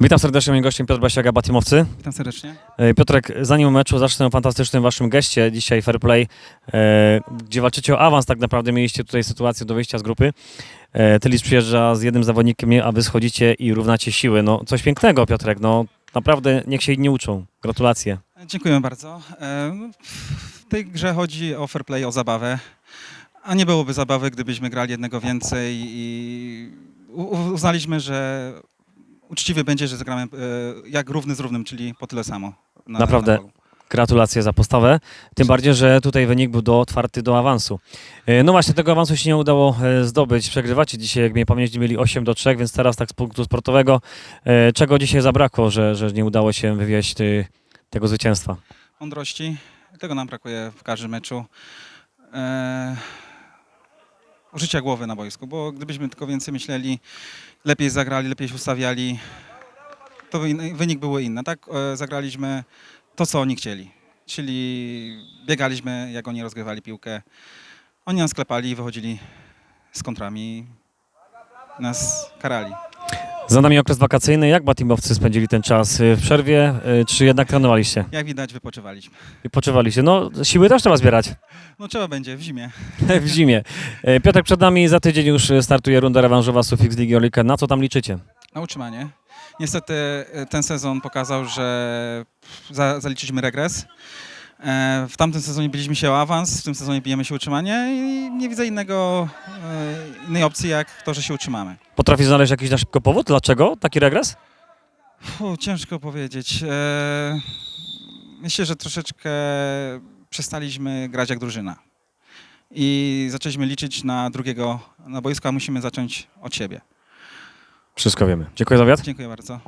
Witam serdecznie, moim gościem Piotr Basiaga, Batimowcy. Witam serdecznie. E, Piotrek, zanim o meczu zacznę o fantastycznym waszym geście, dzisiaj Fair Play, e, gdzie walczycie o awans, tak naprawdę mieliście tutaj sytuację do wyjścia z grupy. E, Tylis przyjeżdża z jednym zawodnikiem, a wy schodzicie i równacie siły. No coś pięknego, Piotrek, no naprawdę niech się inni uczą. Gratulacje. Dziękuję bardzo. E, W tej grze chodzi o fair play, o zabawę. A nie byłoby zabawy, gdybyśmy grali jednego więcej i uznaliśmy, że uczciwie będzie, że zagramy e, jak równy z równym, czyli po tyle samo. Na, Naprawdę. Na polu. Gratulacje za postawę. Tym bardziej, że tutaj wynik był do otwarty do awansu. E, No właśnie, tego awansu się nie udało e, zdobyć. Przegrywacie dzisiaj, jak mnie pamięć, mieli 8 do 3, więc teraz tak z punktu sportowego, e, czego dzisiaj zabrakło, że, że nie udało się wywieźć tego zwycięstwa? Mądrości. Tego nam brakuje w każdym meczu. E, użycia głowy na boisku, bo gdybyśmy tylko więcej myśleli, lepiej zagrali, lepiej się ustawiali, to wynik były inny. Tak e, zagraliśmy to, co oni chcieli. Czyli biegaliśmy, jak oni rozgrywali piłkę. Oni nas klepali, wychodzili z kontrami, nas karali. Za nami okres wakacyjny. Jak batimowcy spędzili ten czas? Y, W przerwie, y, czy jednak trenowaliście? Jak widać, wypoczywaliśmy. I Poczywaliście? No, siły też trzeba zbierać No trzeba będzie w zimie. w zimie. E, Piotrek, przed nami za tydzień już startuje runda rewanżowa Sufix Ligi Orlika. Na co tam liczycie? Na utrzymanie. Niestety ten sezon pokazał, że za, zaliczyliśmy regres. E, W tamtym sezonie biliśmy się o awans, w tym sezonie bijemy się o utrzymanie i nie widzę innego, e, innej opcji jak to, że się utrzymamy. Potrafisz znaleźć jakiś na szybko powód? Dlaczego taki regres? Fu, ciężko powiedzieć. E, Myślę, że troszeczkę przestaliśmy grać jak drużyna. I zaczęliśmy liczyć na drugiego na boisku, a musimy zacząć od siebie. Wszystko wiemy. Dziękuję za wywiad. Dziękuję bardzo.